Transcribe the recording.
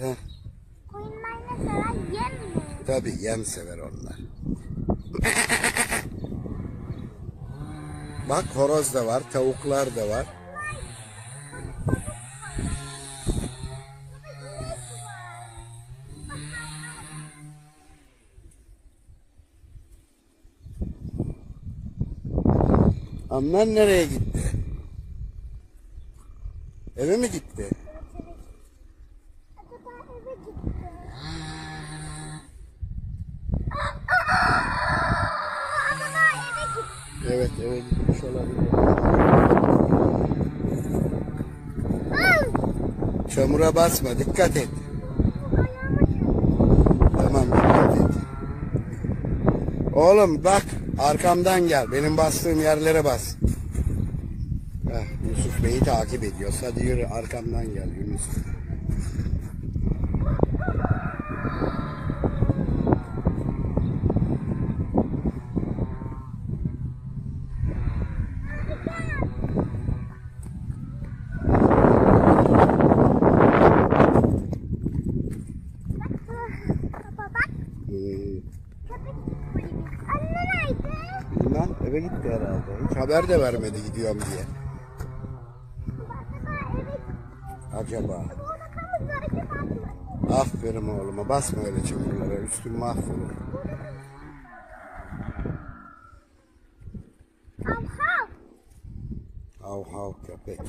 Heh, Koyunlar ne sever? Yem mi? tabii yem sever onlar. Bak horoz da var, tavuklar da var. Amman nereye gitti? Eve mi gitti? Acaba eve gitti. Acaba eve gitti. Evet eve gitmiş olabilir. Çamura basma dikkat et. Tamam dikkat et. Oğlum bak arkamdan gel. Benim bastığım yerlere bas. Heh, Yusuf Bey'i takip ediyor. Hadi yürü arkamdan gel Yunus. Bilmem eve gitti herhalde. Hiç haber de vermedi gidiyorum diye. Acaba? Aferin oğluma basma öyle çamurlara. Üstün mahvolur. Hav hav. Hav hav köpek.